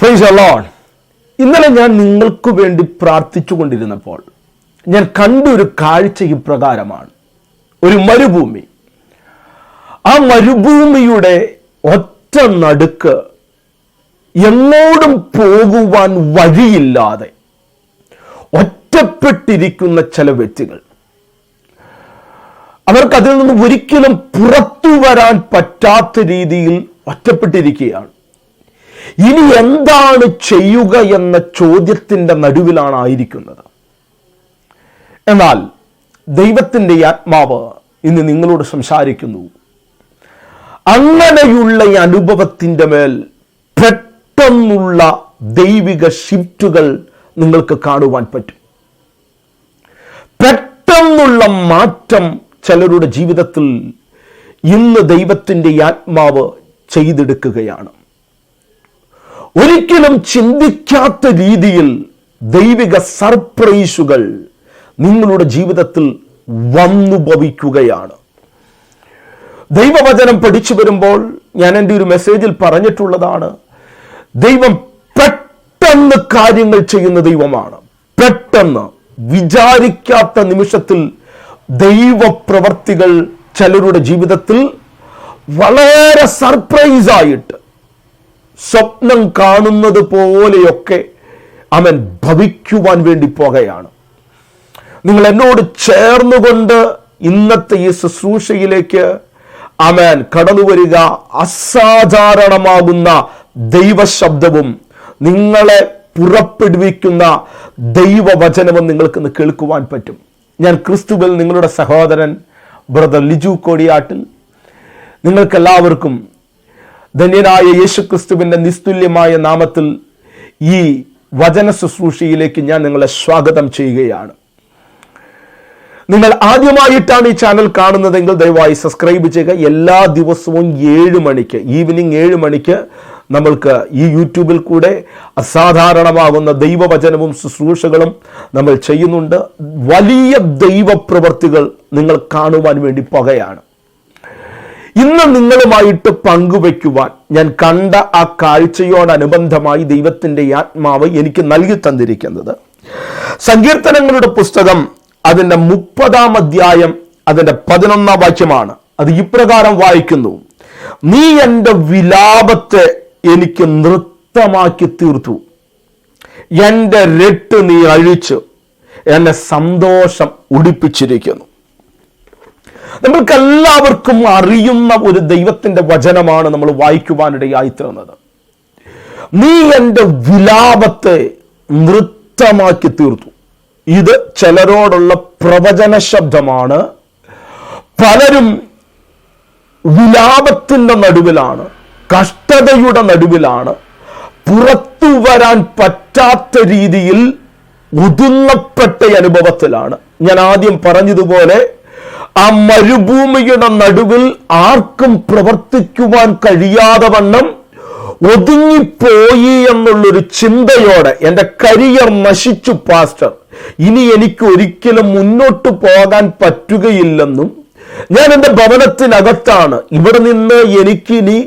Price alone ഇന്നലെ ഞാൻ നിങ്ങൾക്ക് വേണ്ടി പ്രാർത്ഥിച്ചു കൊണ്ടിരുന്നപ്പോൾ ഞാൻ കണ്ട ഒരു കാഴ്ച ഇപ്രകാരമാണ് ഒരു മരുഭൂമി. ആ മരുഭൂമിയുടെ ഒറ്റ നടുക്ക് എങ്ങോടും പോകുവാൻ വഴിയില്ലാതെ ഒറ്റപ്പെട്ടിരിക്കുന്ന ചില വ്യക്തികൾ. അവർക്ക് അതിൽ നിന്ന് ഒരിക്കലും പുറത്തു വരാൻ പറ്റാത്ത രീതിയിൽ ഒറ്റപ്പെട്ടിരിക്കുകയാണ്. ഇനി എന്താണ് ചെയ്യുക എന്ന ചോദ്യത്തിന്റെ നടുവിലാണ് ആയിരിക്കുന്നത്. എന്നാൽ ദൈവത്തിന്റെ ആത്മാവ് ഇന്ന് നിങ്ങളോട് സംസാരിക്കുന്നു. അങ്ങനെയുള്ള ഈ അനുഭവത്തിന്റെ മേൽ പെട്ടെന്നുള്ള ദൈവിക ഷിഫ്റ്റുകൾ നിങ്ങൾക്ക് കാണുവാൻ പറ്റും. പെട്ടെന്നുള്ള മാറ്റം ചിലരുടെ ജീവിതത്തിൽ ഇന്ന് ദൈവത്തിന്റെ ആത്മാവ് ചെയ്തെടുക്കുകയാണ്. ഒരിക്കലും ചിന്തിക്കാത്ത രീതിയിൽ ദൈവിക സർപ്രൈസുകൾ നിങ്ങളുടെ ജീവിതത്തിൽ വന്നു ഭവിക്കുകയാണ് ദൈവവചനം പഠിച്ചു വരുമ്പോൾ ഞാൻ എന്റെ ഒരു മെസ്സേജിൽ പറഞ്ഞിട്ടുള്ളതാണ് ദൈവം പെട്ടെന്ന് കാര്യങ്ങൾ ചെയ്യുന്ന ദൈവമാണ്. പെട്ടെന്ന് വിചാരിക്കാത്ത നിമിഷത്തിൽ ദൈവപ്രവർത്തികൾ ചിലരുടെ ജീവിതത്തിൽ വളരെ സർപ്രൈസ് ആയിട്ട് സ്വപ്നം കാണുന്നത് പോലെയൊക്കെ അവൻ ഭവിക്കുവാൻ വേണ്ടി പോകുകയാണ് നിങ്ങൾ എന്നോട് ചേർന്നുകൊണ്ട് ഇന്നത്തെ ഈ ശുശ്രൂഷയിലേക്ക് അവൻ കടന്നു വരിക. അസാധാരണമാകുന്ന ദൈവശബ്ദവും നിങ്ങളെ പുറപ്പെടുവിക്കുന്ന ദൈവവചനവും നിങ്ങൾക്ക് കേൾക്കുവാൻ പറ്റും. ഞാൻ ക്രിസ്തുവിൽ നിങ്ങളുടെ സഹോദരൻ ബ്രദർ ലിജു കോടിയാട്ടിൽ. നിങ്ങൾക്കെല്ലാവർക്കും ധന്യനായ യേശു ക്രിസ്തുവിന്റെ നിസ്തുല്യമായ നാമത്തിൽ ഈ വചന ശുശ്രൂഷയിലേക്ക് ഞാൻ നിങ്ങളെ സ്വാഗതം ചെയ്യുകയാണ്. നിങ്ങൾ ആദ്യമായിട്ടാണ് ഈ ചാനൽ കാണുന്നതെങ്കിൽ ദയവായി സബ്സ്ക്രൈബ് ചെയ്യുക. എല്ലാ ദിവസവും ഏഴ് മണിക്ക് ഈവനിങ് ഏഴ് മണിക്ക് നമ്മൾക്ക് ഈ യൂട്യൂബിൽ കൂടെ അസാധാരണമാകുന്ന ദൈവവചനവും ശുശ്രൂഷകളും നമ്മൾ ചെയ്യുന്നുണ്ട്. വലിയ ദൈവപ്രവർത്തികൾ നിങ്ങൾ കാണുവാൻ വേണ്ടി പോകുകയാണ്. ഇന്ന് നിങ്ങളുമായിട്ട് പങ്കുവയ്ക്കുവാൻ ഞാൻ കണ്ട ആ കാഴ്ചയോടനുബന്ധമായി ദൈവത്തിന്റെ ആത്മാവ് എനിക്ക് നൽകി തന്നിരിക്കുന്നത്. സങ്കീർത്തനങ്ങളുടെ പുസ്തകം അതിന്റെ മുപ്പതാം അധ്യായം അതിന്റെ പതിനൊന്നാം വാക്യമാണ്. അത് ഇപ്രകാരം വായിക്കുന്നു. നീ എന്റെ വിലാപത്തെ എനിക്ക് നൃത്തമാക്കി തീർത്തു. എന്റെ രട്ട് നീ അഴിച്ചു. എന്നെ സന്തോഷം ഉടിപ്പിച്ചിരിക്കുന്നു. നമ്മൾക്ക് എല്ലാവർക്കും അറിയുന്ന ഒരു ദൈവത്തിന്റെ വചനമാണ് നമ്മൾ വായിക്കുവാനിടയായി തീർന്നത്. നീ എന്റെ വിലാപത്തെ നൃത്തമാക്കി തീർത്തു. ഇത് ചിലരോടുള്ള പ്രവചന ശബ്ദമാണ്. പലരും വിലാപത്തിന്റെ നടുവിലാണ് കഷ്ടതയുടെ നടുവിലാണ് പുറത്തു വരാൻ പറ്റാത്ത രീതിയിൽ ഒതുങ്ങപ്പെട്ട അനുഭവത്തിലാണ്. ഞാൻ ആദ്യം പറഞ്ഞതുപോലെ ആ മരുഭൂമിയുടെ നടുവിൽ ആർക്കും പ്രവർത്തിക്കുവാൻ കഴിയാതെ വണ്ണം ഒതുങ്ങിപ്പോയി എന്നുള്ളൊരു ചിന്തയോടെ എന്റെ കരിയർ നശിച്ചു പാസ്റ്റർ. ഇനി എനിക്ക് ഒരിക്കലും മുന്നോട്ട് പോകാൻ പറ്റുകയില്ലെന്നും ഞാൻ എന്റെ ഭവനത്തിനകത്താണ്. ഇവിടെ നിന്ന് എനിക്കിനി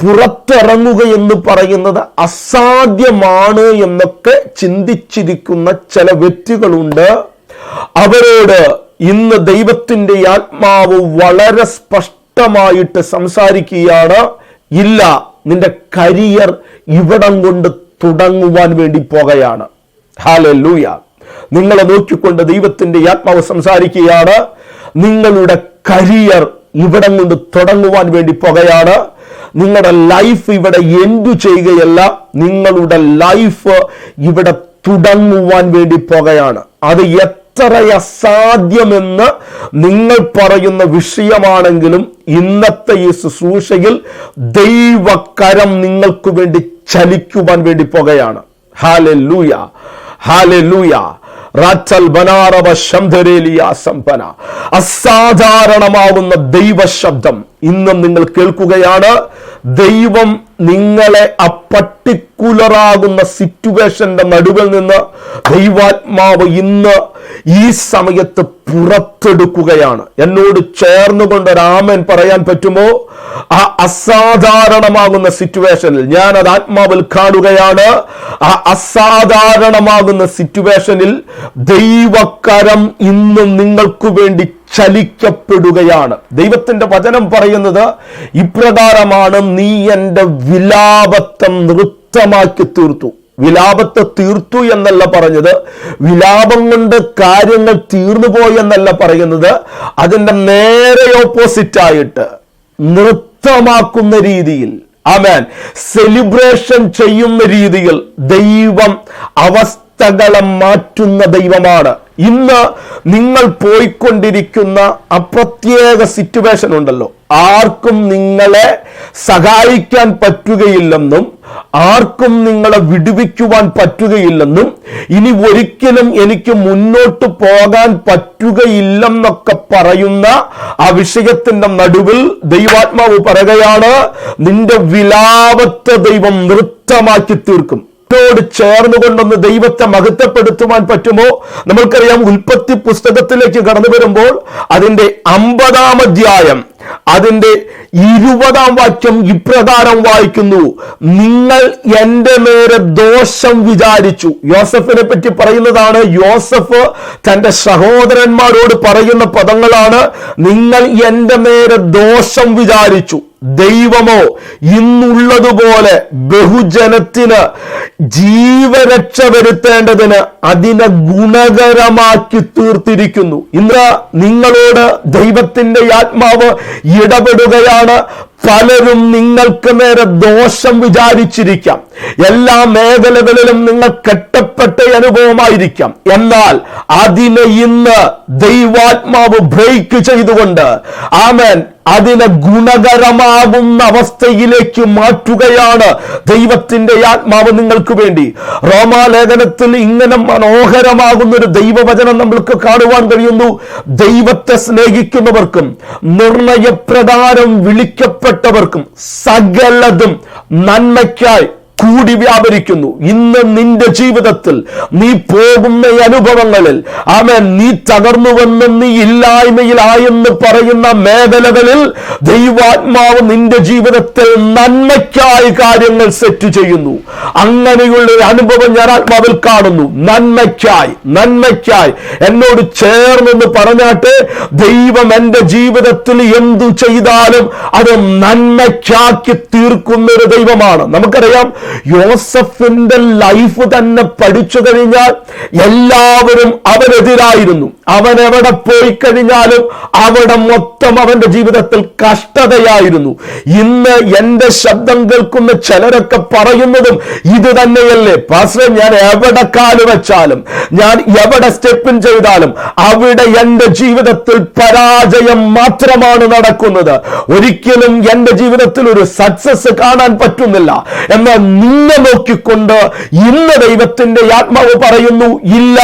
പുറത്തിറങ്ങുക എന്ന് പറയുന്നത് അസാധ്യമാണ് എന്നൊക്കെ ചിന്തിച്ചിരിക്കുന്ന ചില വ്യക്തികളുണ്ട്. അവരോട് ഇന്ന് ദൈവത്തിന്റെ ആത്മാവ് വളരെ സ്പഷ്ടമായിട്ട് സംസാരിക്കുകയാണ്. ഇല്ല നിന്റെ കരിയർ ഇവിടം കൊണ്ട് തുടങ്ങുവാൻ വേണ്ടി പോകുകയാണ്. ഹാലൂയ നിങ്ങളെ നോക്കിക്കൊണ്ട് ദൈവത്തിന്റെ ആത്മാവ് സംസാരിക്കുകയാണ്. നിങ്ങളുടെ കരിയർ ഇവിടം കൊണ്ട് തുടങ്ങുവാൻ വേണ്ടി പോകുകയാണ്. നിങ്ങളുടെ ലൈഫ് ഇവിടെ എൻഡു ചെയ്യുകയല്ല നിങ്ങളുടെ ലൈഫ് ഇവിടെ തുടങ്ങുവാൻ വേണ്ടി പോകുകയാണ്. അത് എത്ര അസാധ്യമെന്ന് നിങ്ങൾ പറയുന്ന വിഷയമാണെങ്കിലും ഇന്നത്തെ ഈ ശുശ്രൂഷയിൽ ദൈവകരം നിങ്ങൾക്ക് വേണ്ടി ചലിക്കുവാൻ വേണ്ടി പോകുകയാണ്. ഹാലെ ലൂയ ഹാലെ ലൂയ സമ്പന. അസാധാരണമാവുന്ന ദൈവശബ്ദം. ഇന്നും നിങ്ങൾ കേൾക്കുകയാണ്. ദൈവം നിങ്ങളെ ആ പർട്ടിക്കുലറാകുന്ന സിറ്റുവേഷന്റെ നടുവിൽ നിന്ന് ദൈവാത്മാവ് ഇന്ന് ഈ സമയത്ത് പുറത്തെടുക്കുകയാണ്. എന്നോട് ചേർന്നുകൊണ്ട് രാമൻ പറയാൻ പറ്റുമോ? ആ അസാധാരണമാകുന്ന സിറ്റുവേഷനിൽ ഞാൻ അത് ആത്മാവിൽ കാണുകയാണ്. ആ അസാധാരണമാകുന്ന സിറ്റുവേഷനിൽ ദൈവക്കരം ഇന്നും നിങ്ങൾക്ക് വേണ്ടി ചലിക്കപ്പെടുകയാണ്. ദൈവത്തിന്റെ വചനം പറയുന്നത് ഇപ്രകാരമാണ് നീ എന്റെ വിലാപത്തം നൃത്തമാക്കി തീർത്തു. വിലാപത്തെ തീർത്തു എന്നല്ല പറഞ്ഞത്. വിലാപം കൊണ്ട് കാര്യങ്ങൾ തീർന്നു പോയി എന്നല്ല പറയുന്നത്. അതിന്റെ നേരെ ഓപ്പോസിറ്റ് ആയിട്ട് നൃത്തമാക്കുന്ന രീതിയിൽ ആമേൻ സെലിബ്രേഷൻ ചെയ്യുന്ന രീതിയിൽ ദൈവം അവസ്ഥകളെ മാറ്റുന്ന ദൈവമാണ്. ഇന്ന് നിങ്ങൾ പോയിക്കൊണ്ടിരിക്കുന്ന അപ്രത്യേക സിറ്റുവേഷൻ ഉണ്ടല്ലോ. ആർക്കും നിങ്ങളെ സഹായിക്കാൻ പറ്റുകയില്ലെന്നും ആർക്കും നിങ്ങളെ വിടുവിക്കുവാൻ പറ്റുകയില്ലെന്നും ഇനി ഒരിക്കലും എനിക്ക് മുന്നോട്ട് പോകാൻ പറ്റുകയില്ലെന്നൊക്കെ പറയുന്ന ആ വിഷയത്തിന്റെ നടുവിൽ ദൈവാത്മാവ് പറയുകയാണ് നിന്റെ വിലാപത്തെ ദൈവം നൃത്തമാക്കി തീർക്കും. ോട് ചേർന്നുകൊണ്ടൊന്ന് ദൈവത്തെ മഹത്വപ്പെടുത്തുവാൻ പറ്റുമോ? നമ്മൾക്കറിയാം ഉൽപ്പത്തി പുസ്തകത്തിലേക്ക് കടന്നു വരുമ്പോൾ അതിന്റെ അമ്പതാം അധ്യായം അതിന്റെ ഇരുപതാം വാക്യം ഇപ്രകാരം വായിക്കുന്നു. നിങ്ങൾ എന്റെ നേരെ ദോഷം വിചാരിച്ചു. യോസഫിനെ പറ്റി പറയുന്നതാണ് യോസഫ് തന്റെ സഹോദരന്മാരോട് പറയുന്ന പദങ്ങളാണ് നിങ്ങൾ എന്റെ നേരെ ദോഷം വിചാരിച്ചു. ദൈവമോ? ഇന്നുള്ളതുപോലെ ബഹുജനത്തിന് ജീവരക്ഷ വരുത്തേണ്ടതിന് അതിനെ ഗുണകരമാക്കി തീർത്തിരിക്കുന്നു. ഇന്ന് നിങ്ങളോട് ദൈവത്തിന്റെ ആത്മാവ് ഇടപെടുകയാണ്. പലരും നിങ്ങൾക്ക് നേരെ ദോഷം വിചാരിച്ചിരിക്കാം. എല്ലാ മേഖലകളിലും നിങ്ങൾ കെട്ടപ്പെട്ട അനുഭവമായിരിക്കാം. എന്നാൽ അതിനെ ഇന്ന് ദൈവാത്മാവ് ബ്രേക്ക് ചെയ്തുകൊണ്ട് ആമേൻ അതിനെ ഗുണകരമാകുന്ന അവസ്ഥയിലേക്ക് മാറ്റുകയാണ് ദൈവത്തിന്റെ ആത്മാവ് നിങ്ങൾക്ക് വേണ്ടി. റോമാലേഖനത്തിൽ ഇങ്ങനെ മനോഹരമാകുന്ന ഒരു ദൈവവചനം നമ്മൾക്ക് കാണുവാൻ കഴിയുന്നു. ദൈവത്തെ സ്നേഹിക്കുന്നവർക്കും നിർണയപ്രകാരം വിളിക്കപ്പെട്ടവർക്കും സകലതും നന്മയ്ക്കായി കൂടി വ്യാപരിക്കുന്നു. ഇന്ന് നിന്റെ ജീവിതത്തിൽ നീ പോകുന്ന അനുഭവങ്ങളിൽ ആമേൻ നീ തകർന്നുവെന്നും നീ ഇല്ലായ്മയിലായെന്ന് പറയുന്ന മേഖലകളിൽ ദൈവാത്മാവ് നിന്റെ ജീവിതത്തിൽ നന്മയ്ക്കായി കാര്യങ്ങൾ സെറ്റ് ചെയ്യുന്നു. അങ്ങനെയുള്ള ഒരു അനുഭവം ഞാൻ ആത്മാവിൽ കാണുന്നു. നന്മയ്ക്കായി നന്മയ്ക്കായി. എന്നോട് ചേർന്നെന്ന് പറഞ്ഞാട്ട് ദൈവം എന്റെ ജീവിതത്തിൽ എന്തു ചെയ്താലും അത് നന്മയ്ക്കാക്കി തീർക്കുന്ന ഒരു ദൈവമാണ്. നമുക്കറിയാം യോസഫിന്റെ ലൈഫ് തന്നെ പഠിച്ചു കഴിഞ്ഞാൽ എല്ലാവരും അവനെതിരായിരുന്നു. അവൻ എവിടെ പോയി കഴിഞ്ഞാലും അവിടെ മൊത്തം അവന്റെ ജീവിതത്തിൽ കഷ്ടതയായിരുന്നു. ഇന്ന് എന്റെ ശബ്ദം കേൾക്കുന്ന ചിലരൊക്കെ പറയുന്നതും ഇത് തന്നെയല്ലേ? പാസ്റ്റർ ഞാൻ എവിടെ കാൽ വെച്ചാലും ഞാൻ എവിടെ സ്റ്റെപ്പിൻ ചെയ്താലും അവിടെ എന്റെ ജീവിതത്തിൽ പരാജയം മാത്രമാണ് നടക്കുന്നത്. ഒരിക്കലും എന്റെ ജീവിതത്തിൽ ഒരു സക്സസ് കാണാൻ പറ്റുന്നില്ല. എന്നാൽ നിന്നെ നോക്കിക്കൊണ്ട് ഇന്ന് ദൈവത്തിന്റെ ആത്മാവ് പറയുന്നു ഇല്ല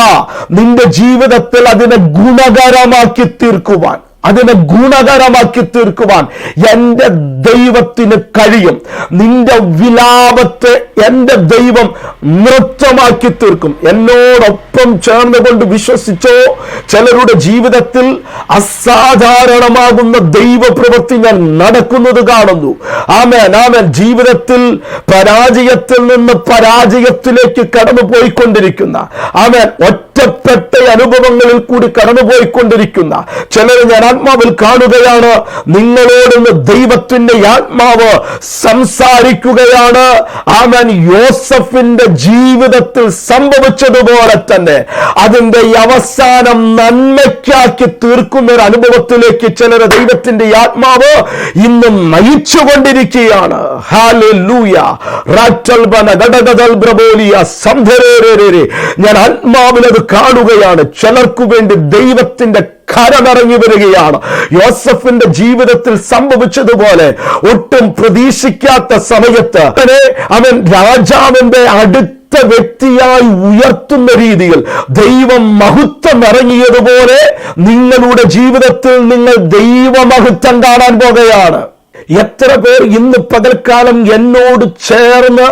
നിന്റെ ജീവിതത്തിൽ അതിനെ ഗുണകരമാക്കി തീർക്കുവാൻ അതിനെ ഗുണകരമാക്കി തീർക്കുവാൻ എന്റെ ദൈവത്തിന് കഴിയും. നിന്റെ വിലാപത്തെ എന്റെ ദൈവം നൃത്തമാക്കി തീർക്കും. എന്നോടൊപ്പം ചേർന്നുകൊണ്ട് വിശ്വസിച്ചോ? ചിലരുടെ ജീവിതത്തിൽ അസാധാരണമാകുന്ന ദൈവപ്രവൃത്തി ഞാൻ നടക്കുന്നത് കാണുന്നു. ആമേൻ ആമേൻ. ജീവിതത്തിൽ പരാജയത്തിൽ നിന്ന് പരാജയത്തിലേക്ക് കടന്നു പോയിക്കൊണ്ടിരിക്കുന്ന ആമേൻ. ഒറ്റപ്പെട്ട അനുഭവങ്ങളിൽ കൂടി കടന്നുപോയിക്കൊണ്ടിരിക്കുന്ന ചിലർ ഞാൻ ആത്മാവിൽ കാണുകയാണ്. നിങ്ങളോടൊന്ന് ദൈവത്തിന്റെ ആത്മാവ് സംസാരിക്കുകയാണ്. ആമൻ യോസഫിന്റെ ജീവിതത്തിൽ സംഭവിച്ചതുപോലെ തന്നെ അതിന്റെ അവസാനം നന്മയ്ക്കാക്കി തീർക്കുന്ന ഒരു അനുഭവത്തിലേക്ക് ചിലർ ദൈവത്തിന്റെ ആത്മാവ് ഇന്നും നയിച്ചുകൊണ്ടിരിക്കുകയാണ്. ഞാൻ ആത്മാവിൽ അത് കാണുകയാണ്. ചിലർക്കു വേണ്ടി ദൈവത്തിന്റെ കരമിറങ്ങി വരികയാണ്. യോസഫിന്റെ ജീവിതത്തിൽ സംഭവിച്ചതുപോലെ ഒട്ടും പ്രതീക്ഷിക്കാത്ത സമയത്ത് അവൻ രാജാവിന്റെ അടുത്ത വ്യക്തിയായി ഉയർത്തുന്ന രീതിയിൽ ദൈവം മഹത്വം ഇറങ്ങിയതുപോലെ നിങ്ങളുടെ ജീവിതത്തിൽ നിങ്ങൾ ദൈവമഹത്വം കാണാൻ പോകുകയാണ്. എത്ര പേർ ഇന്ന് പകൽക്കാലം എന്നോട് ചേർന്ന്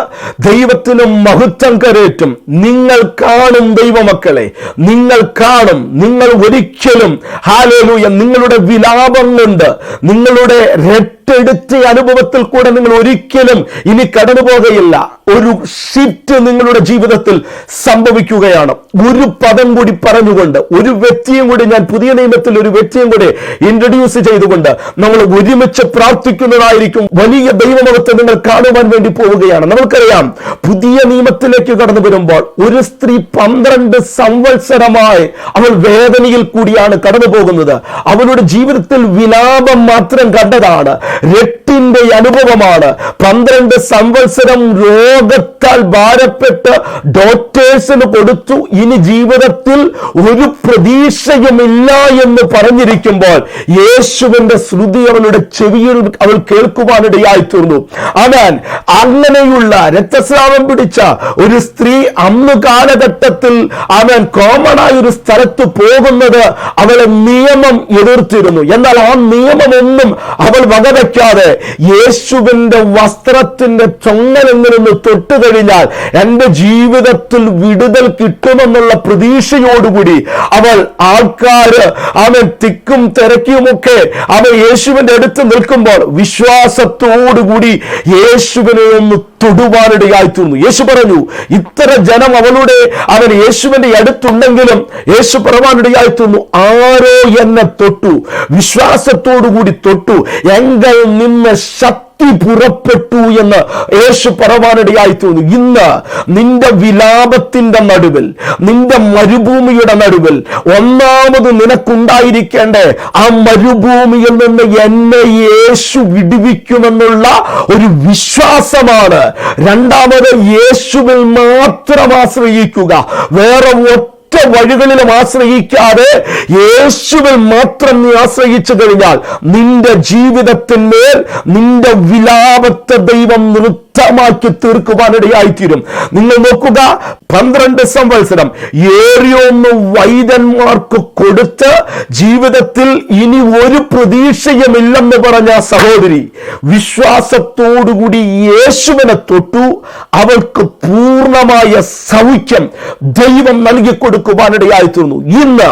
ദൈവത്തിന് മഹത്വം കരേറ്റും. നിങ്ങൾ കാണും ദൈവമക്കളെ. നിങ്ങൾ കാണും. നിങ്ങൾ ഒരിക്കലും ഹാലേലൂയ നിങ്ങളുടെ വിലാപം കൊണ്ട് നിങ്ങളുടെ രട്ടെടുത്ത അനുഭവത്തിൽ കൂടെ നിങ്ങൾ ഒരിക്കലും ഇനി കടന്നു പോകുകയില്ല. ഒരു ഷിഫ്റ്റ് നിങ്ങളുടെ ജീവിതത്തിൽ സംഭവിക്കുകയാണ്. ഒരു പദം കൂടി പറഞ്ഞുകൊണ്ട് ഒരു വ്യക്തിയും കൂടി ഞാൻ പുതിയ നിയമത്തിൽ ഒരു വ്യക്തിയും കൂടി ഇൻട്രൊഡ്യൂസ് ചെയ്തുകൊണ്ട് നമ്മൾ ഒരുമിച്ച് പ്രാർത്ഥിക്കുന്നതായിരിക്കും വലിയ ദൈവമഹത്വം നിങ്ങൾ കാണുവാൻ വേണ്ടി പോവുകയാണ്. നമുക്കറിയാം പുതിയ നിയമത്തിലേക്ക് കടന്നു വരുമ്പോൾ ഒരു സ്ത്രീ പന്ത്രണ്ട് സംവത്സരമായി അവൾ വേദനയിൽ കൂടിയാണ് കടന്നു പോകുന്നത്. അവളുടെ ജീവിതത്തിൽ വിലാപം മാത്രം കണ്ടതാണ്. രട്ടിന്റെ അനുഭവമാണ്. പന്ത്രണ്ട് സംവത്സരം രോഗത്താൽ ഭാരപ്പെട്ട് ഡോക്ടേഴ്സിന് കൊടുത്തു. ഇനി ജീവിതത്തിൽ ഒരു പ്രതീക്ഷയുമില്ല എന്ന് പറഞ്ഞിരിക്കുമ്പോൾ യേശുവിന്റെ ശ്രുതി അവളുടെ ചെവിയിൽ കേൾക്കുവാനിടയായി തീർന്നു അവൻ അങ്ങനെയുള്ള രക്തസ്രാവം പിടിച്ച ഒരു സ്ത്രീ അന്ന് കാലഘട്ടത്തിൽ അവൻ കോമൺ ആയ ഒരു സ്ഥലത്ത് പോകുന്നത് അവളെ നിയമം എതിർത്തിരുന്നു. എന്നാൽ ആ നിയമമൊന്നും അവൾ വകവയ്ക്കാതെ യേശുവിന്റെ വസ്ത്രത്തിന്റെ ചൊങ്ങലെങ്കിൽ നിന്ന് തൊട്ട് കഴിഞ്ഞാൽ എന്റെ ജീവിതത്തിൽ വിടുതൽ കിട്ടുമെന്നുള്ള പ്രതീക്ഷയോടുകൂടി അവൾ ആൾക്കാര് അവൻ തിക്കും തിരക്കിയുമൊക്കെ അവൻ യേശുവിന്റെ അടുത്ത് നിൽക്കുമ്പോൾ വിശ്വാസത്തോടുകൂടി യേശുവിനെ ഒന്ന് തൊടുവാനിടയായി തീർന്നു യേശു പറഞ്ഞു ഇത്ര ജനം അവളുടെ അവൻ യേശുവിന്റെ അടുത്തുണ്ടെങ്കിലും യേശു പറവാനിടയായി തീർന്നു ആരോ എന്നെ തൊട്ടു വിശ്വാസത്തോടുകൂടി തൊട്ടു. എങ്കിൽ നിന്ന് ശക്തി പുറപ്പെട്ടു എന്ന് യേശു പറവാനിടയായി തോന്നി. ഇന്ന് നിന്റെ വിലാപത്തിന്റെ നടുവിൽ നിന്റെ മരുഭൂമിയുടെ നടുവിൽ ഒന്നാമത് നിനക്കുണ്ടായിരിക്കേണ്ട ആ മരുഭൂമിയിൽ നിന്ന് എന്നെ യേശു വിടുവിക്കുമെന്നുള്ള ഒരു വിശ്വാസമാണ്. രണ്ടാമത് യേശുവിൽ മാത്രം ആശ്രയിക്കുക. വേറെ ഒറ്റ വഴികളിലും ആശ്രയിക്കാതെ യേശുവിൽ മാത്രം നീ ആശ്രയിച്ചു കഴിഞ്ഞാൽ നിന്റെ ജീവിതത്തിന്മേൽ നിന്റെ വിലാപത്തെ ദൈവം നൃത്തമാക്കി തീർക്കുവാനിടയായിത്തീരും. നിങ്ങൾ നോക്കുക പന്ത്രണ്ട് സംവത്സരം. ഏറിയൊന്ന് വൈദ്യന്മാർക്ക് കൊടുത്ത് ജീവിതത്തിൽ ഇനി ഒരു പ്രതീക്ഷയുമില്ലെന്ന് പറഞ്ഞ സഹോദരി വിശ്വാസത്തോടുകൂടി യേശുവിനെ തൊട്ടു. അവൾക്ക് പൂർണമായ സൗഖ്യം ദൈവം നൽകി കൊടുക്കുവാനിടയായി തീർന്നു ഇന്ന്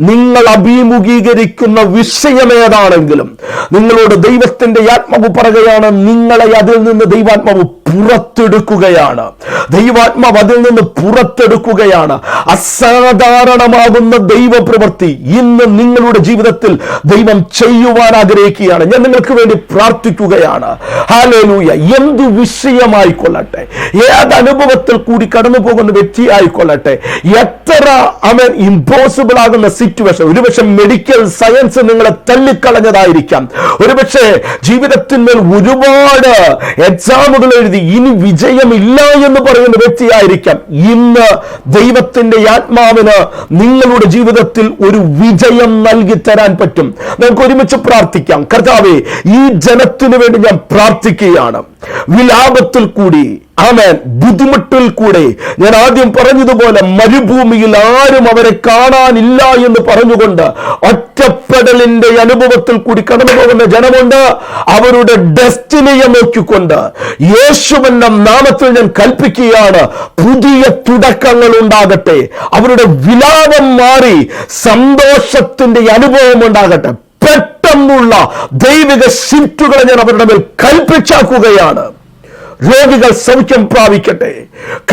നിങ്ങൾ അഭിമുഖീകരിക്കുന്ന വിഷയം ഏതാണെങ്കിലും നിങ്ങളോട് ദൈവത്തിന്റെ ആത്മാവ് പറയുകയാണ് നിങ്ങളെ അതിൽ നിന്ന് ദൈവാത്മാവ് പുറത്തെടുക്കുകയാണ്. ദൈവാത്മാവ് അതിൽ നിന്ന് പുറത്തെടുക്കുകയാണ്. അസാധാരണമാകുന്ന ദൈവപ്രവൃത്തി ഇന്ന് നിങ്ങളുടെ ജീവിതത്തിൽ ദൈവം ചെയ്യുവാൻ ആഗ്രഹിക്കുകയാണ്. ഞാൻ നിങ്ങൾക്ക് വേണ്ടി പ്രാർത്ഥിക്കുകയാണ്. ഹാലേലൂയ എന്തു വിഷയമായിക്കൊള്ളട്ടെ? ഏത് അനുഭവത്തിൽ കൂടി കടന്നു പോകുന്ന വ്യക്തിയായിക്കൊള്ളട്ടെ? എത്ര അവൻ ഇമ്പോസിബിൾ ആകുന്ന സിറ്റുവേഷൻ ഒരുപക്ഷെ മെഡിക്കൽ സയൻസ് നിങ്ങളെ തള്ളിക്കളഞ്ഞതായിരിക്കാം. ഒരുപക്ഷെ ജീവിതത്തിന്മേൽ ഒരുപാട് എക്സാമുകൾ എഴുതി ഇനി വിജയമില്ല എന്ന് പറയുന്ന വ്യക്തിയായിരിക്കാം. ഇന്ന് ദൈവത്തിന്റെ ആത്മാവിന് നിങ്ങളുടെ ജീവിതത്തിൽ ഒരു വിജയം നൽകി തരാൻ പറ്റും. നമുക്ക് ഒരുമിച്ച് പ്രാർത്ഥിക്കാം. കർത്താവേ ഈ ജനത്തിനു വേണ്ടി ഞാൻ പ്രാർത്ഥിക്കുകയാണ്. വിലാപത്തിൽ കൂടി ആമേൻ. ബുദ്ധിമുട്ടിൽ കൂടെ. ഞാൻ ആദ്യം പറഞ്ഞതുപോലെ മരുഭൂമിയിൽ ആരും അവരെ കാണാനില്ല എന്ന് പറഞ്ഞുകൊണ്ട് ഒറ്റപ്പെടലിന്റെ അനുഭവത്തിൽ കൂടി കടന്നു പോകുന്ന ജനമുണ്ട്. അവരുടെ ഡെസ്റ്റിനിയെ നോക്കിക്കൊണ്ട് യേശുവെന്ന നാമത്തിൽ ഞാൻ കൽപ്പിക്കുകയാണ്. പുതിയ തുടക്കങ്ങൾ ഉണ്ടാകട്ടെ. അവരുടെ വിലാപം മാറി സന്തോഷത്തിന്റെ അനുഭവം ഉണ്ടാകട്ടെ. പെട്ടെന്നുള്ള ദൈവിക ഷിഫ്റ്റുകളെ ഞാൻ അവരുടെ മേൽ കൽപ്പിച്ചാക്കുകയാണ്. രോഗികൾ സൗഖ്യം പ്രാപിക്കട്ടെ.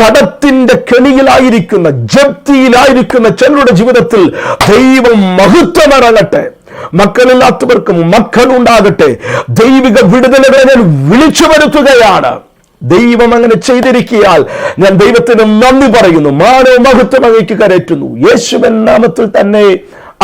കടത്തിന്റെ കെണിയിലായിരിക്കുന്ന ജപ്തിയിലായിരിക്കുന്ന ചിലരുടെ ജീവിതത്തിൽ ദൈവം മഹത്വമിറങ്ങട്ടെ. മക്കളില്ലാത്തവർക്കും മക്കൾ ഉണ്ടാകട്ടെ. ദൈവിക വിടുതലുകളെ ഞാൻ വിളിച്ചു വരുത്തുകയാണ് ദൈവം അങ്ങനെ ചെയ്തിരിക്കിയാൽ ഞാൻ ദൈവത്തിന് നന്ദി പറയുന്നു. മാനവ മഹത്വം അങ്ങേക്ക് കരയറ്റുന്നു. യേശുവൻ നാമത്തിൽ തന്നെ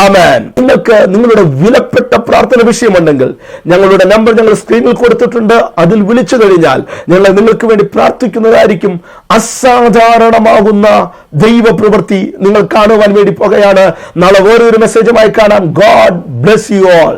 അമേൻ നിങ്ങൾക്ക് നിങ്ങളുടെ വിലപ്പെട്ട പ്രാർത്ഥന വിഷയമുണ്ടെങ്കിൽ ഞങ്ങളുടെ നമ്പർ ഞങ്ങൾ സ്ക്രീനിൽ കൊടുത്തിട്ടുണ്ട്. അതിൽ വിളിച്ചു കഴിഞ്ഞാൽ ഞങ്ങൾ നിങ്ങൾക്ക് വേണ്ടി പ്രാർത്ഥിക്കുന്നതായിരിക്കും. അസാധാരണമാകുന്ന ദൈവപ്രവൃത്തി നിങ്ങൾ കാണുവാൻ വേണ്ടി പോകുകയാണ്. നാളെ വേറൊരു മെസ്സേജുമായി കാണാം. God bless you all